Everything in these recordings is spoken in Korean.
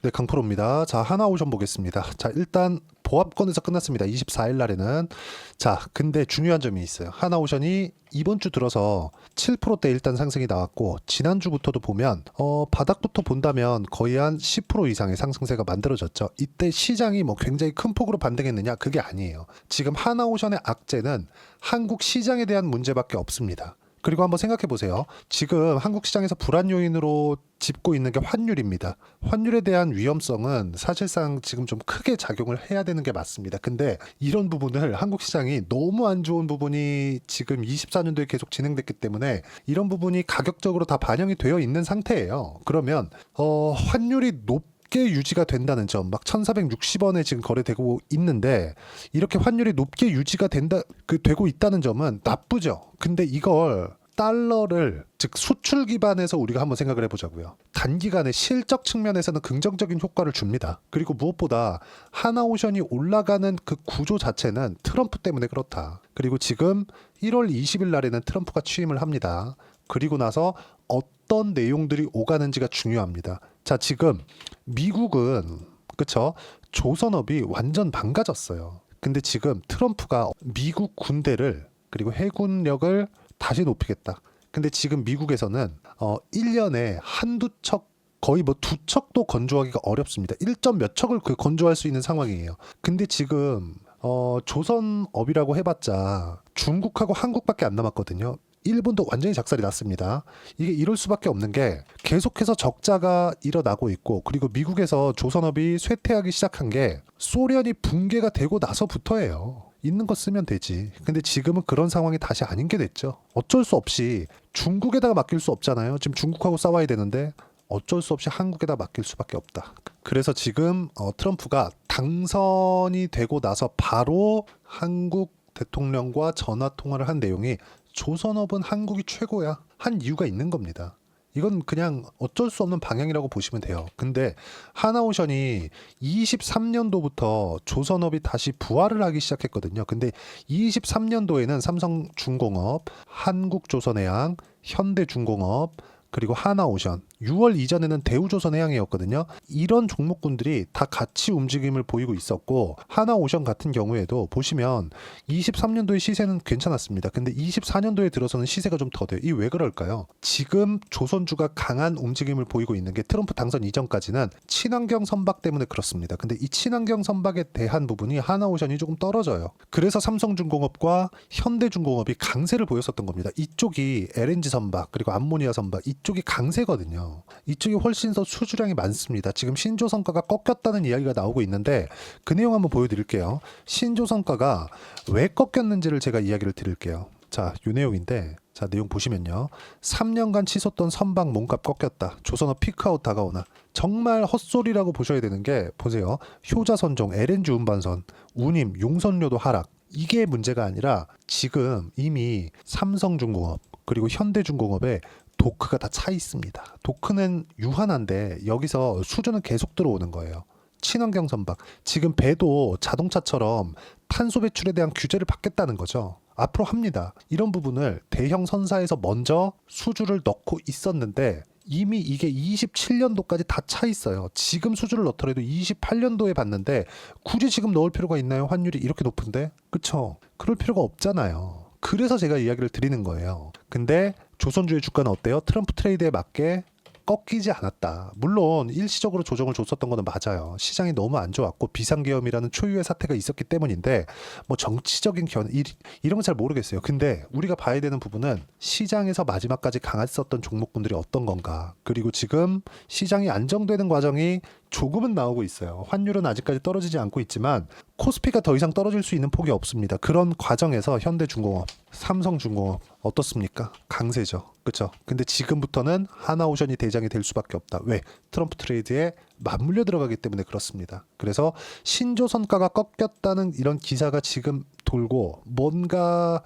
네, 강프로입니다. 자, 하나오션 보겠습니다. 자, 일단 보합권에서 끝났습니다. 24일 날에는. 자, 근데 중요한 점이 있어요. 하나오션이 이번 주 들어서 7%대 일단 상승이 나왔고 지난주부터도 보면 어, 바닥부터 본다면 거의 한 10% 이상의 상승세가 만들어졌죠. 이때 시장이 뭐 굉장히 큰 폭으로 반등했느냐? 그게 아니에요. 지금 하나오션의 악재는 한국 시장에 대한 문제밖에 없습니다. 그리고 한번 생각해 보세요. 지금 한국 시장에서 불안 요인으로 짚고 있는 게 환율입니다. 환율에 대한 위험성은 사실상 지금 좀 크게 작용을 해야 되는 게 맞습니다. 근데 이런 부분을 한국 시장이 너무 안 좋은 부분이 지금 24년도에 계속 진행됐기 때문에 이런 부분이 가격적으로 다 반영이 되어 있는 상태예요. 그러면 어, 환율이 높 게 유지가 된다는 점, 막 1,460원에 지금 거래되고 있는데 이렇게 환율이 높게 유지가 된다, 그 되고 있다는 점은 나쁘죠. 근데 이걸 달러를 즉 수출 기반에서 우리가 한번 생각을 해보자고요. 단기간에 실적 측면에서는 긍정적인 효과를 줍니다. 그리고 무엇보다 하나오션이 올라가는 그 구조 자체는 트럼프 때문에 그렇다. 그리고 지금 1월 20일 날에는 트럼프가 취임을 합니다. 그리고 나서 어떤 내용들이 오가는지가 중요합니다. 자, 지금 미국은 그쵸? 조선업이 완전 망가졌어요. 근데 지금 트럼프가 미국 군대를 그리고 해군력을 다시 높이겠다. 근데 지금 미국에서는 어 1년에 한두 척 거의 뭐 두 척도 건조하기가 어렵습니다. 1점 몇 척을 그 건조할 수 있는 상황이에요. 근데 지금 어 조선업이라고 해봤자 중국하고 한국밖에 안 남았거든요. 일본도 완전히 작살이 났습니다. 이게 이럴 수밖에 없는 게 계속해서 적자가 일어나고 있고 그리고 미국에서 조선업이 쇠퇴하기 시작한 게 소련이 붕괴가 되고 나서부터예요. 있는 거 쓰면 되지. 근데 지금은 그런 상황이 다시 아닌 게 됐죠. 어쩔 수 없이 중국에다가 맡길 수 없잖아요. 지금 중국하고 싸워야 되는데 어쩔 수 없이 한국에다 맡길 수밖에 없다. 그래서 지금 어, 트럼프가 당선이 되고 나서 바로 한국 대통령과 전화 통화를 한 내용이 조선업은 한국이 최고야 한 이유가 있는 겁니다. 이건 그냥 어쩔 수 없는 방향이라고 보시면 돼요. 근데 하나오션이 23년도부터 조선업이 다시 부활을 하기 시작했거든요. 근데 23년도에는 삼성중공업, 한국조선해양, 현대중공업, 그리고 하나오션, 6월 이전에는 대우조선 해양이었거든요. 이런 종목군들이 다 같이 움직임을 보이고 있었고 하나오션 같은 경우에도 보시면 23년도의 시세는 괜찮았습니다. 근데 24년도에 들어서는 시세가 좀 더 돼요. 이 왜 그럴까요? 지금 조선주가 강한 움직임을 보이고 있는 게 트럼프 당선 이전까지는 친환경 선박 때문에 그렇습니다. 근데 이 친환경 선박에 대한 부분이 하나오션이 조금 떨어져요. 그래서 삼성중공업과 현대중공업이 강세를 보였었던 겁니다. 이쪽이 LNG 선박 그리고 암모니아 선박 이쪽이 강세거든요. 이쪽이 훨씬 더 수주량이 많습니다. 지금 신조 성과가 꺾였다는 이야기가 나오고 있는데 그 내용 한번 보여드릴게요. 신조 성과가 왜 꺾였는지를 제가 이야기를 드릴게요. 자, 요 내용인데 자 내용 보시면요. 3년간 치솟던 선박 몸값 꺾였다. 조선업 피크아웃 다가오나. 정말 헛소리라고 보셔야 되는 게 보세요. 효자선종, LNG 운반선, 운임, 용선료도 하락. 이게 문제가 아니라 지금 이미 삼성중공업 그리고 현대중공업에 도크가 다 차 있습니다. 도크는 유한한데 여기서 수주는 계속 들어오는 거예요. 친환경 선박. 지금 배도 자동차처럼 탄소 배출에 대한 규제를 받겠다는 거죠. 앞으로 합니다. 이런 부분을 대형 선사에서 먼저 수주를 넣고 있었는데 이미 이게 27년도까지 다 차 있어요. 지금 수주를 넣더라도 28년도에 봤는데 굳이 지금 넣을 필요가 있나요? 환율이 이렇게 높은데? 그쵸? 그럴 필요가 없잖아요. 그래서 제가 이야기를 드리는 거예요. 근데 조선주의 주가는 어때요? 트럼프 트레이드에 맞게 꺾이지 않았다. 물론 일시적으로 조정을 줬었던 거는 맞아요. 시장이 너무 안 좋았고 비상계엄이라는 초유의 사태가 있었기 때문인데 뭐 정치적인 견 이, 이런 건 잘 모르겠어요. 근데 우리가 봐야 되는 부분은 시장에서 마지막까지 강했었던 종목군들이 어떤 건가. 그리고 지금 시장이 안정되는 과정이 조금은 나오고 있어요. 환율은 아직까지 떨어지지 않고 있지만 코스피가 더 이상 떨어질 수 있는 폭이 없습니다. 그런 과정에서 현대중공업, 삼성중공업 어떻습니까? 강세죠. 그렇죠? 근데 지금부터는 하나오션이 대장이 될 수밖에 없다. 왜? 트럼프 트레이드에 맞물려 들어가기 때문에 그렇습니다. 그래서 신조 선가가 꺾였다는 이런 기사가 지금 돌고 뭔가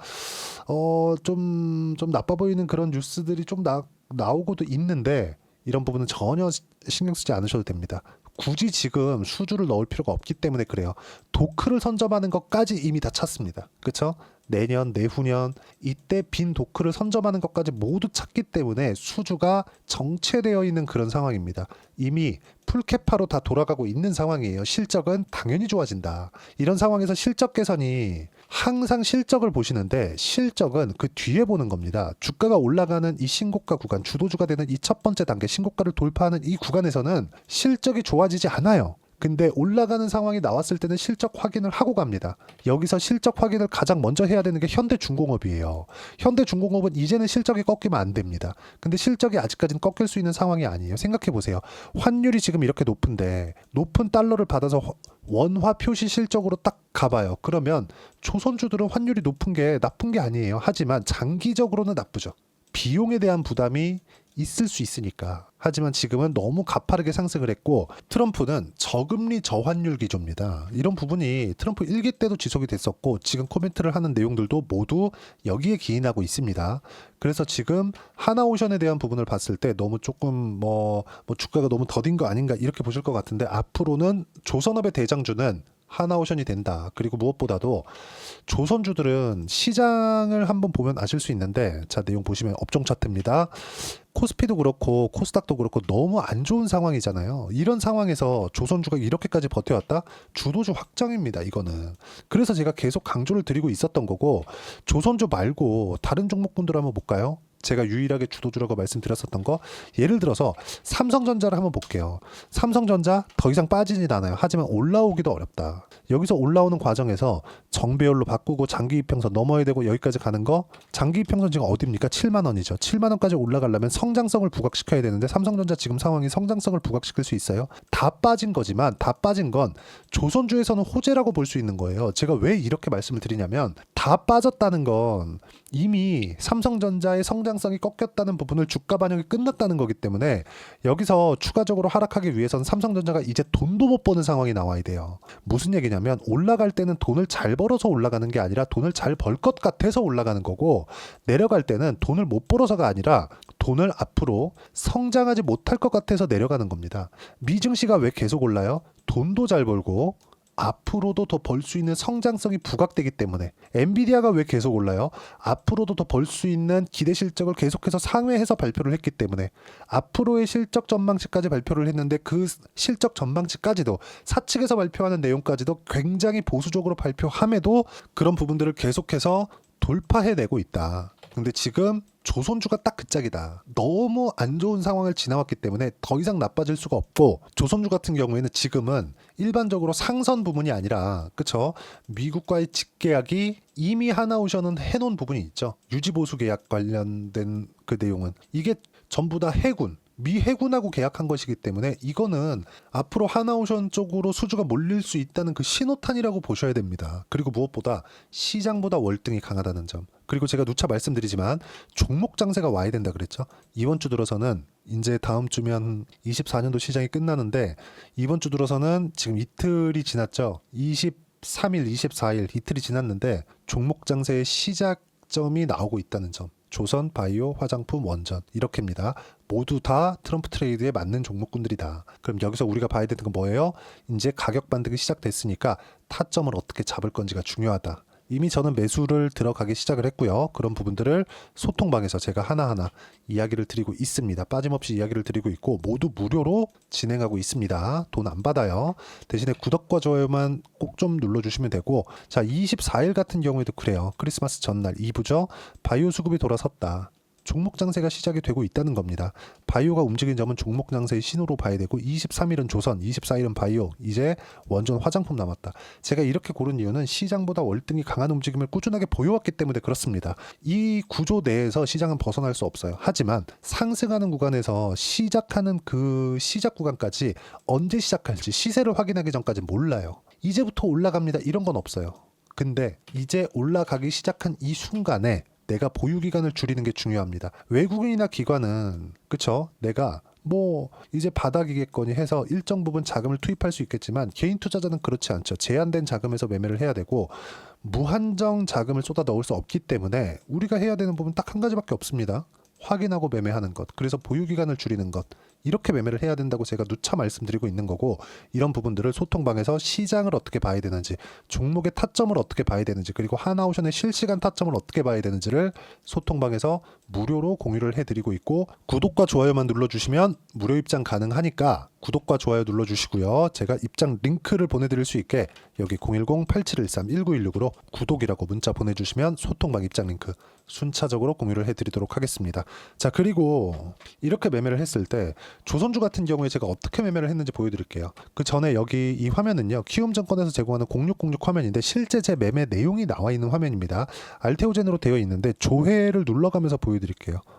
어좀좀 좀 나빠 보이는 그런 뉴스들이 좀 나, 나오고도 있는데 이런 부분은 전혀 시- 신경 쓰지 않으셔도 됩니다. 굳이 지금 수주를 넣을 필요가 없기 때문에 그래요. 도크를 선점하는 것까지 이미 다 찼습니다. 그렇죠? 내년, 내후년 이때 빈 도크를 선점하는 것까지 모두 찾기 때문에 수주가 정체되어 있는 그런 상황입니다. 이미 풀캐파로 다 돌아가고 있는 상황이에요. 실적은 당연히 좋아진다. 이런 상황에서 실적 개선이 항상 실적을 보시는데 실적은 그 뒤에 보는 겁니다. 주가가 올라가는 이 신고가 구간, 주도주가 되는 이 첫 번째 단계 신고가를 돌파하는 이 구간에서는 실적이 좋아지지 않아요. 근데 올라가는 상황이 나왔을 때는 실적 확인을 하고 갑니다. 여기서 실적 확인을 가장 먼저 해야 되는 게 현대중공업이에요. 현대중공업은 이제는 실적이 꺾이면 안 됩니다. 근데 실적이 아직까지는 꺾일 수 있는 상황이 아니에요. 생각해 보세요. 환율이 지금 이렇게 높은데 높은 달러를 받아서 화- 원화 표시 실적으로 딱 가봐요. 그러면 조선주들은 환율이 높은 게 나쁜 게 아니에요. 하지만 장기적으로는 나쁘죠. 비용에 대한 부담이 있을 수 있으니까. 하지만 지금은 너무 가파르게 상승을 했고 트럼프는 저금리 저환율 기조입니다. 이런 부분이 트럼프 일기 때도 지속이 됐었고 지금 코멘트를 하는 내용들도 모두 여기에 기인하고 있습니다. 그래서 지금 하나오션에 대한 부분을 봤을 때 너무 조금 뭐, 뭐 주가가 너무 더딘 거 아닌가 이렇게 보실 것 같은데 앞으로는 조선업의 대장주는 하나오션이 된다. 그리고 무엇보다도 조선주들은 시장을 한번 보면 아실 수 있는데 자 내용 보시면 업종 차트입니다. 코스피도 그렇고 코스닥도 그렇고 너무 안 좋은 상황이잖아요. 이런 상황에서 조선주가 이렇게까지 버텨왔다? 주도주 확정입니다. 이거는. 그래서 제가 계속 강조를 드리고 있었던 거고 조선주 말고 다른 종목분들 한번 볼까요? 제가 유일하게 주도주라고 말씀드렸었던 거 예를 들어서 삼성전자를 한번 볼게요. 삼성전자 더 이상 빠지진 않아요. 하지만 올라오기도 어렵다. 여기서 올라오는 과정에서 정배열로 바꾸고 장기 이평선 넘어야 되고 여기까지 가는 거 장기 이평선 지금 어디입니까? 7만 원이죠. 7만 원까지 올라가려면 성장성을 부각시켜야 되는데 삼성전자 지금 상황이 성장성을 부각시킬 수 있어요. 다 빠진 거지만 다 빠진 건 조선주에서는 호재라고 볼 수 있는 거예요. 제가 왜 이렇게 말씀을 드리냐면 다 빠졌다는 건 이미 삼성전자의 성장성이 꺾였다는 부분을 주가 반영이 끝났다는 거기 때문에 여기서 추가적으로 하락하기 위해서는 삼성전자가 이제 돈도 못 버는 상황이 나와야 돼요. 무슨 얘기냐면 올라갈 때는 돈을 잘 벌어서 올라가는 게 아니라 돈을 잘 벌 것 같아서 올라가는 거고 내려갈 때는 돈을 못 벌어서가 아니라 돈을 앞으로 성장하지 못할 것 같아서 내려가는 겁니다. 미증시가 왜 계속 올라요? 돈도 잘 벌고 앞으로도 더 벌 수 있는 성장성이 부각되기 때문에 엔비디아가 왜 계속 올라요? 앞으로도 더 벌 수 있는 기대 실적을 계속해서 상회해서 발표를 했기 때문에 앞으로의 실적 전망치까지 발표를 했는데 그 실적 전망치까지도 사측에서 발표하는 내용까지도 굉장히 보수적으로 발표함에도 그런 부분들을 계속해서 돌파해내고 있다. 근데 지금 조선주가 딱 그 짝이다. 너무 안 좋은 상황을 지나왔기 때문에 더 이상 나빠질 수가 없고 조선주 같은 경우에는 지금은 일반적으로 상선 부분이 아니라 그쵸 미국과의 직계약이 이미 하나오션은 해놓은 부분이 있죠. 유지보수 계약 관련된 그 내용은 이게 전부 다 해군 미 해군하고 계약한 것이기 때문에 이거는 앞으로 하나오션 쪽으로 수주가 몰릴 수 있다는 그 신호탄이라고 보셔야 됩니다. 그리고 무엇보다 시장보다 월등히 강하다는 점. 그리고 제가 누차 말씀드리지만 종목 장세가 와야 된다 그랬죠. 이번 주 들어서는 이제 다음 주면 24년도 시장이 끝나는데 이번 주 들어서는 지금 이틀이 지났죠. 23일, 24일 이틀이 지났는데 종목 장세의 시작점이 나오고 있다는 점. 조선, 바이오, 화장품, 원전 이렇게입니다. 모두 다 트럼프 트레이드에 맞는 종목군들이다. 그럼 여기서 우리가 봐야 되는 건 뭐예요? 이제 가격 반등이 시작됐으니까 타점을 어떻게 잡을 건지가 중요하다. 이미 저는 매수를 들어가기 시작을 했고요. 그런 부분들을 소통방에서 제가 하나하나 이야기를 드리고 있습니다. 빠짐없이 이야기를 드리고 있고 모두 무료로 진행하고 있습니다. 돈 안 받아요. 대신에 구독과 좋아요만 꼭 좀 눌러주시면 되고 자 24일 같은 경우에도 그래요. 크리스마스 전날 2부죠. 바이오 수급이 돌아섰다. 종목 장세가 시작이 되고 있다는 겁니다. 바이오가 움직인 점은 종목 장세의 신호로 봐야 되고 23일은 조선, 24일은 바이오, 이제 원전 화장품 남았다. 제가 이렇게 고른 이유는 시장보다 월등히 강한 움직임을 꾸준하게 보여왔기 때문에 그렇습니다. 이 구조 내에서 시장은 벗어날 수 없어요. 하지만 상승하는 구간에서 시작하는 그 시작 구간까지 언제 시작할지 시세를 확인하기 전까지 몰라요. 이제부터 올라갑니다. 이런 건 없어요. 근데 이제 올라가기 시작한 이 순간에 내가 보유 기간을 줄이는 게 중요합니다. 외국인이나 기관은 그쵸? 내가 뭐 이제 바닥이겠거니 해서 일정 부분 자금을 투입할 수 있겠지만 개인 투자자는 그렇지 않죠. 제한된 자금에서 매매를 해야 되고 무한정 자금을 쏟아 넣을 수 없기 때문에 우리가 해야 되는 부분 딱 한 가지밖에 없습니다. 확인하고 매매하는 것. 그래서 보유 기간을 줄이는 것. 이렇게 매매를 해야 된다고 제가 누차 말씀드리고 있는 거고 이런 부분들을 소통방에서 시장을 어떻게 봐야 되는지 종목의 타점을 어떻게 봐야 되는지 그리고 하나오션의 실시간 타점을 어떻게 봐야 되는지를 소통방에서 무료로 공유를 해드리고 있고 구독과 좋아요만 눌러주시면 무료 입장 가능하니까 구독과 좋아요 눌러주시고요. 제가 입장 링크를 보내드릴 수 있게 여기 010-8713-1916으로 구독이라고 문자 보내주시면 소통방 입장 링크 순차적으로 공유를 해드리도록 하겠습니다. 자 그리고 이렇게 매매를 했을 때 조선주 같은 경우에 제가 어떻게 매매를 했는지 보여드릴게요. 그 전에 여기 이 화면은요 키움증권에서 제공하는 0606 화면인데 실제 제 매매 내용이 나와 있는 화면입니다. 알테오젠으로 되어 있는데 조회를 눌러가면서 보여드릴게요.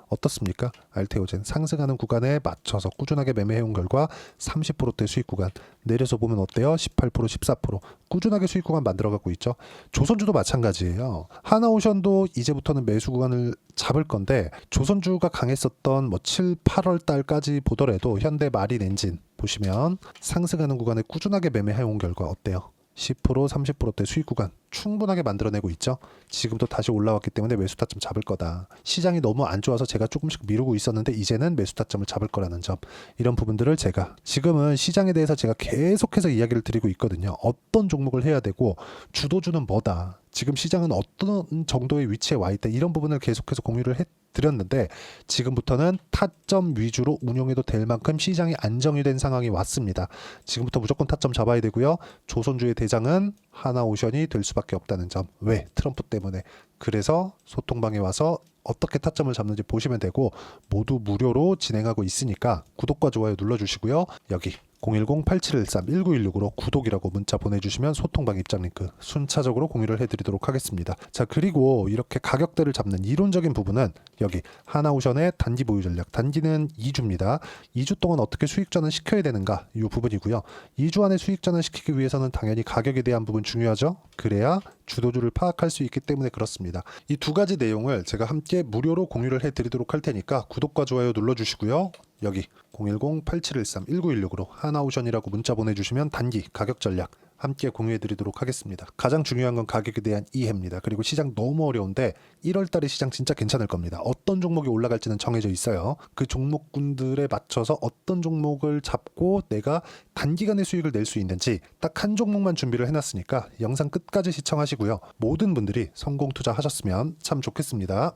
어떻습니까? 알테오젠 상승하는 구간에 맞춰서 꾸준하게 매매해온 결과 30%대 수익 구간 내려서 보면 어때요? 18% 14% 꾸준하게 수익 구간 만들어가고 있죠. 조선주도 마찬가지예요. 하나오션도 이제부터는 매수 구간을 잡을 건데 조선주가 강했었던 뭐 7, 8월 달까지 보더라도 현대 마린 엔진 보시면 상승하는 구간에 꾸준하게 매매해온 결과 어때요? 10% 30%대 수익 구간 충분하게 만들어내고 있죠. 지금도 다시 올라왔기 때문에 매수 타점 잡을 거다. 시장이 너무 안 좋아서 제가 조금씩 미루고 있었는데 이제는 매수 타점을 잡을 거라는 점. 이런 부분들을 제가 지금은 시장에 대해서 제가 계속해서 이야기를 드리고 있거든요. 어떤 종목을 해야 되고 주도주는 뭐다. 지금 시장은 어떤 정도의 위치에 와 있다. 이런 부분을 계속해서 공유를 해 드렸는데 지금부터는 타점 위주로 운용해도 될 만큼 시장이 안정이 된 상황이 왔습니다. 지금부터 무조건 타점 잡아야 되고요. 조선주의 대장은 하나오션이 될 수밖에 없다는 점. 왜? 트럼프 때문에. 그래서 소통방에 와서 어떻게 타점을 잡는지 보시면 되고 모두 무료로 진행하고 있으니까 구독과 좋아요 눌러주시고요. 여기 010-8713-1916으로 구독이라고 문자 보내주시면 소통방 입장 링크 순차적으로 공유를 해드리도록 하겠습니다. 자 그리고 이렇게 가격대를 잡는 이론적인 부분은 여기 하나오션의 단기 보유 전략 단기는 2주입니다. 2주 동안 어떻게 수익 전환 시켜야 되는가 이 부분이고요. 2주 안에 수익 전환 시키기 위해서는 당연히 가격에 대한 부분 중요하죠. 그래야 주도주를 파악할 수 있기 때문에 그렇습니다. 이 두 가지 내용을 제가 함께 무료로 공유를 해드리도록 할 테니까 구독과 좋아요 눌러주시고요. 여기 010-8713-1916으로 하나오션이라고 문자 보내주시면 단기 가격 전략 함께 공유해드리도록 하겠습니다. 가장 중요한 건 가격에 대한 이해입니다. 그리고 시장 너무 어려운데 1월달에 시장 진짜 괜찮을 겁니다. 어떤 종목이 올라갈지는 정해져 있어요. 그 종목군들에 맞춰서 어떤 종목을 잡고 내가 단기간에 수익을 낼 수 있는지 딱 한 종목만 준비를 해놨으니까 영상 끝까지 시청하시고요. 모든 분들이 성공 투자하셨으면 참 좋겠습니다.